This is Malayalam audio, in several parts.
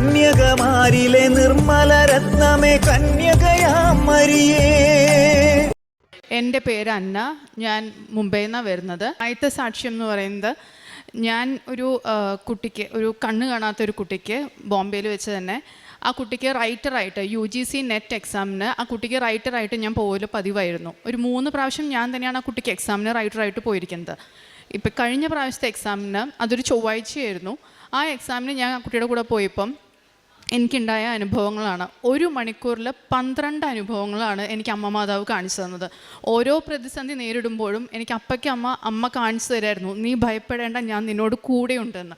കന്യകമാരിലെ നിർമ്മല രത്നമേ കന്യകയാം മരിയേ. എന്റെ പേര് അന്ന. ഞാൻ മുംബൈയിൽ നിന്നാണ് വരുന്നത്. ആദ്യത്തെ സാക്ഷ്യം എന്ന് പറയുന്നത് ഞാൻ ഒരു കുട്ടിക്ക് ഒരു കണ്ണ് കാണാത്ത ഒരു കുട്ടിക്ക് ബോംബെയിൽ വെച്ച് തന്നെ ആ കുട്ടിക്ക് റൈറ്ററായിട്ട് യു ജി സി നെറ്റ് എക്സാമിന് ആ കുട്ടിക്ക് റൈറ്ററായിട്ട് ഞാൻ പോകൽ പതിവായിരുന്നു. ഒരു മൂന്ന് പ്രാവശ്യം ഞാൻ തന്നെയാണ് ആ കുട്ടിക്ക് എക്സാമിന് റൈറ്ററായിട്ട് പോയിരിക്കുന്നത്. ഇപ്പം കഴിഞ്ഞ പ്രാവശ്യത്തെ എക്സാമിന് അതൊരു ചൊവ്വാഴ്ചയായിരുന്നു. ആ എക്സാമിന് ഞാൻ ആ കുട്ടിയുടെ കൂടെ പോയപ്പം എനിക്കുണ്ടായ അനുഭവങ്ങളാണ്. ഒരു മണിക്കൂറിൽ പന്ത്രണ്ട് അനുഭവങ്ങളാണ് എനിക്ക് അമ്മ മാതാവ് കാണിച്ചു തന്നത്. ഓരോ പ്രതിസന്ധി നേരിടുമ്പോഴും എനിക്ക് അപ്പയ്ക്ക് അമ്മ അമ്മ കാണിച്ചു തരായിരുന്നു. നീ ഭയപ്പെടേണ്ട ഞാൻ നിന്നോട് കൂടെയുണ്ടെന്ന്.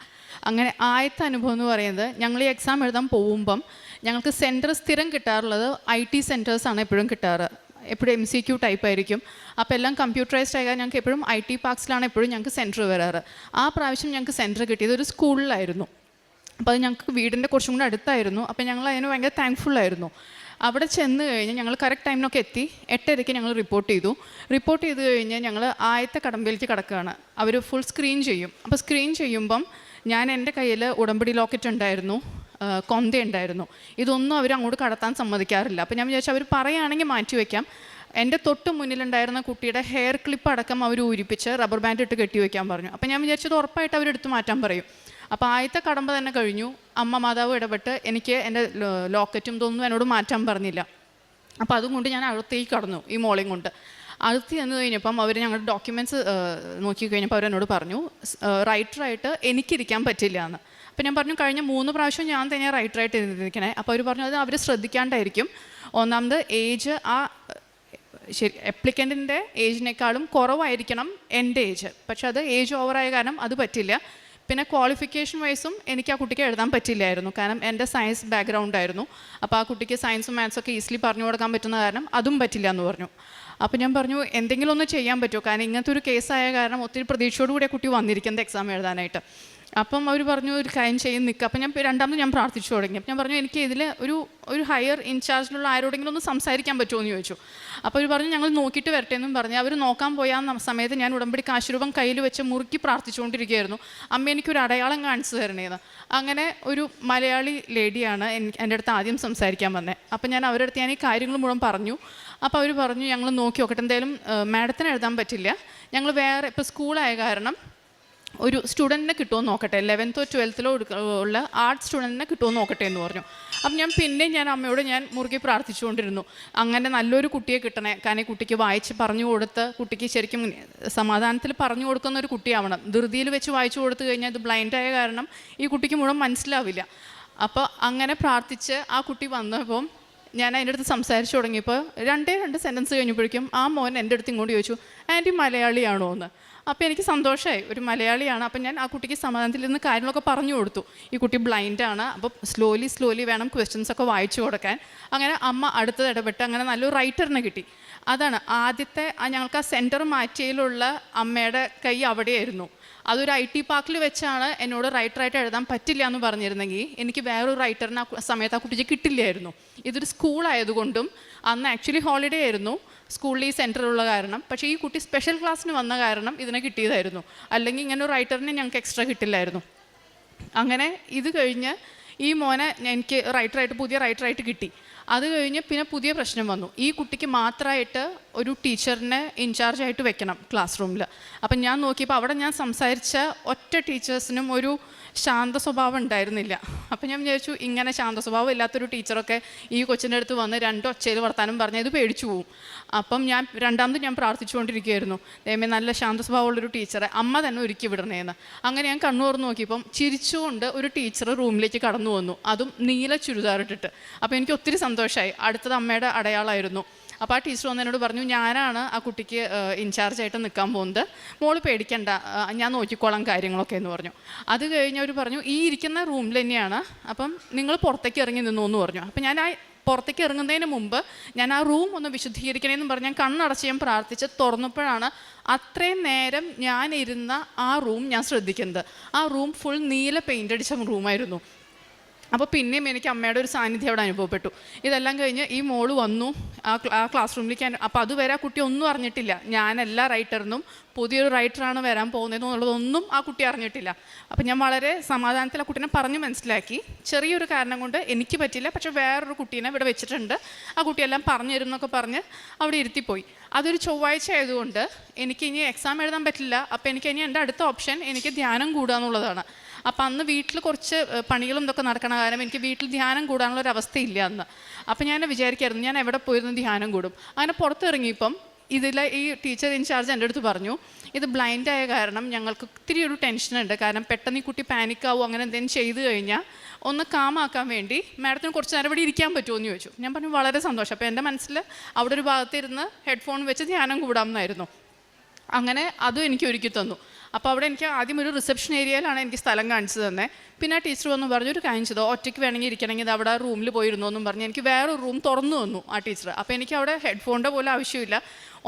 അങ്ങനെ ആദ്യത്തെ അനുഭവം എന്ന് പറയുന്നത് ഞങ്ങൾ ഈ എക്സാം എഴുതാൻ പോകുമ്പം ഞങ്ങൾക്ക് സെന്റർ സ്ഥിരം കിട്ടാറുള്ളത് ഐ ടി സെന്റേഴ്സാണ് എപ്പോഴും കിട്ടാറ്. എപ്പോഴും എം സി ക്യൂ ടൈപ്പ് ആയിരിക്കും. അപ്പോൾ എല്ലാം കമ്പ്യൂട്ടറൈസ്ഡ് ആയാൽ ഞങ്ങൾക്ക് എപ്പോഴും ഐ ടി പാർക്സിലാണ് എപ്പോഴും ഞങ്ങൾക്ക് സെന്റർ വരാറ്. ആ പ്രാവശ്യം ഞങ്ങൾക്ക് സെന്റർ കിട്ടിയത് ഒരു സ്കൂളിലായിരുന്നു അപ്പോൾ അത് ഞങ്ങൾക്ക് വീടിന്റെ കുറച്ചും കൂടെ അടുത്തായിരുന്നു. അപ്പോൾ ഞങ്ങൾ അതിന് ഭയങ്കര താങ്ക്ഫുൾ ആയിരുന്നു. അവിടെ ചെന്ന് കഴിഞ്ഞ് ഞങ്ങൾ കറക്റ്റ് ടൈമിനൊക്കെ എത്തി. എട്ടരയ്ക്ക് ഞങ്ങൾ റിപ്പോർട്ട് ചെയ്തു. റിപ്പോർട്ട് ചെയ്ത് കഴിഞ്ഞ് ഞങ്ങൾ ആദ്യത്തെ കടമ്പിലേക്ക് കിടക്കുകയാണ്. അവർ ഫുൾ സ്ക്രീൻ ചെയ്യും. അപ്പോൾ സ്ക്രീൻ ചെയ്യുമ്പം ഞാൻ എന്റെ കയ്യിൽ ഉടമ്പടി ലോക്കറ്റ് ഉണ്ടായിരുന്നു. കൊന്ത ഉണ്ടായിരുന്നു. ഇതൊന്നും അവർ അങ്ങോട്ട് കടത്താൻ സമ്മതിക്കാറില്ല. അപ്പോൾ ഞാൻ വിചാരിച്ചു അവർ പറയുകയാണെങ്കിൽ മാറ്റി വയ്ക്കാം എന്റെ തൊട്ട് മുന്നിലുണ്ടായിരുന്ന കുട്ടിയുടെ ഹെയർ ക്ലിപ്പ് അടക്കം അവർ ഊരിപ്പിച്ച് റബ്ബർ ബാൻഡ് ഇട്ട് കെട്ടി വയ്ക്കാൻ പറഞ്ഞു. അപ്പോൾ ഞാൻ വിചാരിച്ചത് ഉറപ്പായിട്ട് അവരെടുത്ത് മാറ്റാൻ പറയും. അപ്പോൾ ആദ്യത്തെ കടമ്പ തന്നെ കഴിഞ്ഞു. അമ്മ മാതാവ് ഇടപെട്ട് എനിക്ക് എന്റെ ലോക്കറ്റും ഇതൊന്നും എന്നോട് മാറ്റാൻ പറഞ്ഞില്ല. അപ്പോൾ അതും കൊണ്ട് ഞാൻ അകത്തേക്ക് കടന്നു ഈ മോളെയും കൊണ്ട്. അകത്ത് ചെന്ന് കഴിഞ്ഞപ്പം അവർ ഞങ്ങളുടെ ഡോക്യുമെന്റ്സ് നോക്കി കഴിഞ്ഞപ്പോൾ അവരെന്നോട് പറഞ്ഞു റൈറ്ററായിട്ട് എനിക്കിരിക്കാൻ പറ്റില്ല എന്ന്. അപ്പോൾ ഞാൻ പറഞ്ഞു കഴിഞ്ഞ മൂന്ന് പ്രാവശ്യം ഞാൻ തന്നെ റൈറ്ററായിട്ട് ഇരുന്നിരിക്കണേ. അപ്പോൾ അവർ പറഞ്ഞു അത് അവർ ശ്രദ്ധിക്കാണ്ടായിരിക്കും. ഒന്നാമത് ഏജ് ആ ശരി അപ്ലിക്കന്റിന്റെ ഏജിനേക്കാളും കുറവായിരിക്കണം എന്റെ ഏജ് പക്ഷെ അത് ഏജ് ഓവറായ കാരണം അത് പറ്റില്ല. പിന്നെ ക്വാളിഫിക്കേഷൻ വൈസും എനിക്ക് ആ കുട്ടിക്ക് എഴുതാൻ പറ്റില്ലായിരുന്നു. കാരണം എന്റെ സയൻസ് ബാക്ക്ഗ്രൗണ്ട് ആയിരുന്നു. അപ്പോൾ ആ കുട്ടിക്ക് സയൻസും മാത്സും ഒക്കെ ഈസിലി പറഞ്ഞു കൊടുക്കാൻ പറ്റുന്ന കാരണം അതും പറ്റില്ല എന്ന് പറഞ്ഞു. അപ്പോൾ ഞാൻ പറഞ്ഞു എന്തെങ്കിലും ഒന്ന് ചെയ്യാൻ പറ്റുമോ? കാരണം ഇങ്ങനത്തെ ഒരു കേസായ കാരണം ഒത്തിരി പ്രതീക്ഷയോടുകൂടി ആ കുട്ടി വന്നിരിക്കുന്നത് എക്സാം എഴുതാനായിട്ട്. അപ്പം അവർ പറഞ്ഞു ഒരു കാര്യം ചെയ്യും നിൽക്കുക അപ്പം ഞാൻ രണ്ടാമത് ഞാൻ പ്രാർത്ഥിച്ചു തുടങ്ങി. അപ്പം ഞാൻ പറഞ്ഞു എനിക്ക് ഇതിൽ ഒരു ഒരു ഹയർ ഇൻചാർജിലുള്ള ആരോടെങ്കിലും ഒന്ന് സംസാരിക്കാൻ പറ്റുമോ? എന്ന് ചോദിച്ചു. അപ്പോൾ അവർ പറഞ്ഞു ഞങ്ങൾ നോക്കിയിട്ട് വരട്ടെ എന്നും പറഞ്ഞു അവർ നോക്കാൻ പോയ ആ സമയത്ത് ഞാൻ ഉടമ്പടി കാശുരൂപം കയ്യിൽ വെച്ച് മുറുക്കി പ്രാർത്ഥിച്ചുകൊണ്ടിരിക്കുകയായിരുന്നു. അമ്മ എനിക്കൊരു അടയാളം കാണിച്ചു തരണേന്ന്. അങ്ങനെ ഒരു മലയാളി ലേഡിയാണ് എനിക്ക് എന്റെ അടുത്ത് ആദ്യം സംസാരിക്കാൻ വന്നത് അപ്പം ഞാൻ അവരുടെ അടുത്ത് ഞാൻ ഈ കാര്യങ്ങൾ മുഴുവൻ പറഞ്ഞു. അപ്പോൾ അവർ പറഞ്ഞു ഞങ്ങൾ നോക്കി നോക്കട്ടെ. എന്തായാലും മാഡത്തിന് എഴുതാൻ പറ്റില്ല. ഞങ്ങൾ വേറെ ഇപ്പോൾ സ്കൂളായ കാരണം ഒരു സ്റ്റുഡന്റിനെ കിട്ടുമോ നോക്കട്ടെ. ലെവൻത്തോ ട്വൽത്തിലോ ഉള്ള ആർട്സ് സ്റ്റുഡന്റിനെ കിട്ടുമോ നോക്കട്ടെ എന്ന് പറഞ്ഞു. അപ്പം ഞാൻ പിന്നെ ഞാൻ അമ്മയോട് ഞാൻ മുറുകെ പ്രാർത്ഥിച്ചുകൊണ്ടിരുന്നു. അങ്ങനെ നല്ലൊരു കുട്ടിയെ കിട്ടണേ. കാരണം കുട്ടിക്ക് വായിച്ച് പറഞ്ഞു കൊടുത്ത് കുട്ടിക്ക് ശരിക്കും സമാധാനത്തിൽ പറഞ്ഞു കൊടുക്കുന്ന ഒരു കുട്ടിയാവണം. ധൃതിയിൽ വെച്ച് വായിച്ചു കൊടുത്തു കഴിഞ്ഞാൽ ഇത് ബ്ലൈൻഡായ കാരണം ഈ കുട്ടിക്ക് മുഴുവൻ മനസ്സിലാവില്ല. അപ്പോൾ അങ്ങനെ പ്രാർത്ഥിച്ച് ആ കുട്ടി വന്നപ്പം ഞാൻ അതിന്റെ അടുത്ത് സംസാരിച്ചു തുടങ്ങിയപ്പോൾ രണ്ടേ രണ്ട് സെന്റൻസ് കഴിഞ്ഞപ്പോഴേക്കും ആ മോൻ എന്റെ അടുത്ത് ഇങ്ങോട്ട് ചോദിച്ചു ആന്റി മലയാളിയാണോ? എന്ന്. അപ്പോൾ എനിക്ക് സന്തോഷമായി ഒരു മലയാളിയാണ്. അപ്പം ഞാൻ ആ കുട്ടിക്ക് സമാധാനത്തിൽ നിന്ന് കാര്യങ്ങളൊക്കെ പറഞ്ഞു കൊടുത്തു. ഈ കുട്ടി ബ്ലൈൻഡാണ് അപ്പോൾ സ്ലോലി സ്ലോലി വേണം ക്വസ്റ്റ്യൻസ് ഒക്കെ വായിച്ചു കൊടുക്കാൻ. അങ്ങനെ അമ്മ അടുത്തത് ഇടപെട്ട് അങ്ങനെ നല്ലൊരു റൈറ്ററിനെ കിട്ടി. അതാണ് ആദ്യത്തെ ഞങ്ങൾക്ക് ആ സെന്റർ മാറ്റിയിലുള്ള അമ്മയുടെ കൈ അവിടെയായിരുന്നു. അതൊരു ഐ ടി പാർക്കിൽ വെച്ചാണ് എന്നോട് റൈറ്ററായിട്ട് എഴുതാൻ പറ്റില്ല എന്ന് പറഞ്ഞിരുന്നെങ്കിൽ എനിക്ക് വേറൊരു റൈറ്ററിന് ആ സമയത്ത് ആ കുട്ടിക്ക് കിട്ടില്ലായിരുന്നു. ഇതൊരു സ്കൂളായതുകൊണ്ടും അന്ന് ആക്ച്വലി ഹോളിഡേ ആയിരുന്നു. സ്കൂളിൽ ഈ സെന്ററിലുള്ള കാരണം. പക്ഷേ ഈ കുട്ടി സ്പെഷ്യൽ ക്ലാസ്സിന് വന്ന കാരണം ഇതിനെ കിട്ടിയതായിരുന്നു. അല്ലെങ്കിൽ ഇങ്ങനെ ഒരു റൈറ്ററിനെ ഞങ്ങൾക്ക് എക്സ്ട്രാ കിട്ടില്ലായിരുന്നു. അങ്ങനെ ഇത് കഴിഞ്ഞ് ഈ മോനെ എനിക്ക് റൈറ്ററായിട്ട് പുതിയ റൈറ്ററായിട്ട് കിട്ടി. അത് കഴിഞ്ഞ് പിന്നെ പുതിയ പ്രശ്നം വന്നു. ഈ കുട്ടിക്ക് മാത്രമായിട്ട് ഒരു ടീച്ചറിനെ ഇൻചാർജായിട്ട് വെക്കണം ക്ലാസ് റൂമിൽ അപ്പം ഞാൻ നോക്കിയപ്പോൾ അവിടെ ഞാൻ സംസാരിച്ച ഒറ്റ ടീച്ചേഴ്സിനും ഒരു ശാന്ത സ്വഭാവം ഉണ്ടായിരുന്നില്ല. അപ്പം ഞാൻ വിചാരിച്ചു ഇങ്ങനെ ശാന്ത സ്വഭാവം ഇല്ലാത്തൊരു ടീച്ചറൊക്കെ ഈ കൊച്ചിന്റെ അടുത്ത് വന്ന് രണ്ട് ഒച്ചയിൽ വർത്താനം പറഞ്ഞ് ഇത് പേടിച്ചു പോവും. അപ്പം ഞാൻ രണ്ടാമത് ഞാൻ പ്രാർത്ഥിച്ചുകൊണ്ടിരിക്കുകയായിരുന്നു. ദൈവമേ നല്ല ശാന്ത സ്വഭാവമുള്ളൊരു ടീച്ചറെ അമ്മ തന്നെ ഒരുക്കി വിടണേന്ന്. അങ്ങനെ ഞാൻ കണ്ണു തുറന്ന് നോക്കിയപ്പം ചിരിച്ചുകൊണ്ട് ഒരു ടീച്ചർ റൂമിലേക്ക് കടന്നു വന്നു. അതും നീല ചുരിദാറിട്ടിട്ട് അപ്പോൾ എനിക്ക് ഒത്തിരി സന്തോഷമായി അടുത്തത് അമ്മയുടെ അടയാളമായിരുന്നു അപ്പോൾ ആ ടീച്ചർ വന്ന് എന്നോട് പറഞ്ഞു ഞാനാണ് ആ കുട്ടിക്ക് ഇൻചാർജായിട്ട് നിൽക്കാൻ പോകുന്നത്. മോൾ പേടിക്കണ്ട. ഞാൻ നോക്കിക്കോളാം കാര്യങ്ങളൊക്കെ എന്ന് പറഞ്ഞു. അത് കഴിഞ്ഞ് അവർ പറഞ്ഞു ഈ ഇരിക്കുന്ന റൂമിൽ തന്നെയാണ്. അപ്പം നിങ്ങൾ പുറത്തേക്ക് ഇറങ്ങി നിന്നു എന്ന് പറഞ്ഞു. അപ്പം ഞാൻ ആ പുറത്തേക്ക് ഇറങ്ങുന്നതിന് മുമ്പ് ഞാൻ ആ റൂം ഒന്ന് വിശുദ്ധീകരിക്കണമെന്ന് പറഞ്ഞ് ഞാൻ കണ്ണടച്ച് ഞാൻ പ്രാർത്ഥിച്ച് തുറന്നപ്പോഴാണ് അത്രയും നേരം ഞാൻ ഇരുന്ന ആ റൂം ഞാൻ ശ്രദ്ധിക്കുന്നത്. ആ റൂം ഫുൾ നീല പെയിന്റ് അടിച്ച റൂമായിരുന്നു. അപ്പോൾ പിന്നെയും എനിക്ക് അമ്മയുടെ ഒരു സാന്നിധ്യം അവിടെ അനുഭവപ്പെട്ടു. ഇതെല്ലാം കഴിഞ്ഞ് ഈ മോൾ വന്നു. ആ ക്ലാ- ആ ക്ലാസ് റൂമിലേക്ക് അപ്പോൾ അതുവരെ ആ കുട്ടി ഒന്നും അറിഞ്ഞിട്ടില്ല. ഞാനല്ല റൈറ്ററിനും പുതിയൊരു റൈറ്ററാണ് വരാൻ പോകുന്നതെന്നുള്ളതൊന്നും ആ കുട്ടി അറിഞ്ഞിട്ടില്ല. അപ്പം ഞാൻ വളരെ സമാധാനത്തിൽ ആ കുട്ടീനെ പറഞ്ഞ് മനസ്സിലാക്കി. ചെറിയൊരു കാരണം കൊണ്ട് എനിക്ക് പറ്റില്ല. പക്ഷേ വേറൊരു കുട്ടീനെ ഇവിടെ വെച്ചിട്ടുണ്ട്. ആ കുട്ടിയെല്ലാം പറഞ്ഞു തരുന്നൊക്കെ പറഞ്ഞ് അവിടെ ഇരുത്തിപ്പോയി. അതൊരു ചൊവ്വാഴ്ച ആയതുകൊണ്ട് എനിക്ക് ഇനി എക്സാം എഴുതാൻ പറ്റില്ല. അപ്പോൾ എനിക്ക് ഇനി എന്റെ അടുത്ത ഓപ്ഷൻ എനിക്ക് ധ്യാനം കൂടുക എന്നുള്ളതാണ്. അപ്പം അന്ന് വീട്ടിൽ കുറച്ച് പണികളും ഇതൊക്കെ നടക്കണ കാരണം എനിക്ക് വീട്ടിൽ ധ്യാനം കൂടാനുള്ള ഒരു അവസ്ഥയില്ല അന്ന്. അപ്പം ഞാൻ വിചാരിക്കായിരുന്നു ഞാൻ എവിടെ പോയിരുന്നു ധ്യാനം കൂടും. അങ്ങനെ പുറത്തിറങ്ങിയപ്പം ഇതിലെ ഈ ടീച്ചർ ഇൻചാർജ് എന്റെ അടുത്ത് പറഞ്ഞു ഇത് ബ്ലൈൻഡ് ആയ കാരണം ഞങ്ങൾക്ക് ഒത്തിരി ഒരു ടെൻഷനുണ്ട് കാരണം പെട്ടെന്ന് ഈ കുട്ടി പാനിക്കാവും അങ്ങനെ എന്തെങ്കിലും ചെയ്തു കഴിഞ്ഞാൽ ഒന്ന് കാമാക്കാൻ വേണ്ടി മാഡത്തിന് കുറച്ച് നേരം ഇവിടെ ഇരിക്കാൻ പറ്റുമോ എന്ന് ചോദിച്ചു. ഞാൻ പറഞ്ഞു വളരെ സന്തോഷം. അപ്പോൾ എന്റെ മനസ്സിൽ അവിടെ ഒരു ഭാഗത്തിരുന്ന് ഹെഡ്ഫോൺ വെച്ച് ധ്യാനം കൂടാമെന്നായിരുന്നു അങ്ങനെ അതും എനിക്ക് ഒരുക്കി തന്നു. അപ്പോൾ അവിടെ എനിക്ക് ആദ്യം ഒരു റിസപ്ഷൻ ഏരിയയിലാണ് എനിക്ക് സ്ഥലം കാണിച്ചു തന്നെ. പിന്നെ ടീച്ചർ വന്ന് പറഞ്ഞു ഒരു കാര്യം ചെയ്തോ? ഒറ്റയ്ക്ക് വേണമെങ്കിൽ ഇരിക്കണമെങ്കിൽ ഇത് അവിടെ റൂമിൽ പോയിരുന്നു? എന്നും പറഞ്ഞ് എനിക്ക് വേറെ റൂം തുറന്നു തന്നു ആ ടീച്ചർ അപ്പോൾ എനിക്ക് അവിടെ ഹെഡ്ഫോണിന്റെ പോലും ആവശ്യമില്ല.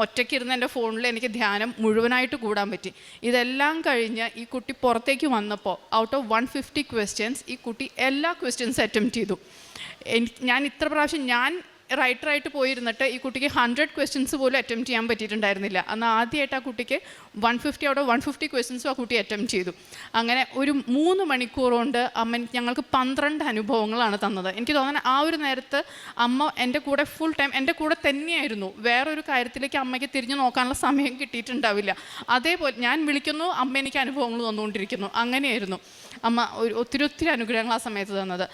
ഒറ്റയ്ക്ക് ഇരുന്ന് എന്റെ ഫോണിൽ എനിക്ക് ധ്യാനം മുഴുവനായിട്ട് കൂടാൻ പറ്റി. ഇതെല്ലാം കഴിഞ്ഞ് ഈ കുട്ടി പുറത്തേക്ക് വന്നപ്പോൾ out of one fifty questions ഈ കുട്ടി എല്ലാ ക്വസ്റ്റ്യൻസ് അറ്റംപ്റ്റ് ചെയ്തു. എനിക്ക് ഞാൻ ഇത്ര പ്രാവശ്യം ഞാൻ റൈറ്ററായിട്ട് പോയിരുന്നിട്ട് ഈ കുട്ടിക്ക് ഹൺഡ്രഡ് ക്വസ്റ്റ്യൻസ് പോലും അറ്റംപ്റ്റ് ചെയ്യാൻ പറ്റിയിട്ടുണ്ടായിരുന്നില്ല. അന്ന് ആദ്യമായിട്ട് ആ കുട്ടിക്ക് വൺ ഫിഫ്റ്റി അവിടെ വൺ ഫിഫ്റ്റി ക്വസ്റ്റ്യൻസും ആ കുട്ടി അറ്റംപ്റ്റ് ചെയ്തു. അങ്ങനെ ഒരു മൂന്ന് മണിക്കൂർ കൊണ്ട് അമ്മ ഞങ്ങൾക്ക് പന്ത്രണ്ട് അനുഭവങ്ങളാണ് തന്നത്. എനിക്ക് തോന്നുന്നത് ആ ഒരു നേരത്ത് അമ്മ എന്റെ കൂടെ ഫുൾ ടൈം എന്റെ കൂടെ തന്നെയായിരുന്നു. വേറൊരു കാര്യത്തിലേക്ക് അമ്മയ്ക്ക് തിരിഞ്ഞു നോക്കാനുള്ള സമയം കിട്ടിയിട്ടുണ്ടാവില്ല. അതേപോലെ ഞാൻ വിളിക്കുന്നു അമ്മ എനിക്ക് അനുഭവങ്ങൾ തന്നുകൊണ്ടിരിക്കുന്നു. അങ്ങനെയായിരുന്നു. അമ്മ ഒരു ഒത്തിരി ഒത്തിരി അനുഗ്രഹങ്ങൾ ആ സമയത്ത് തന്നത്.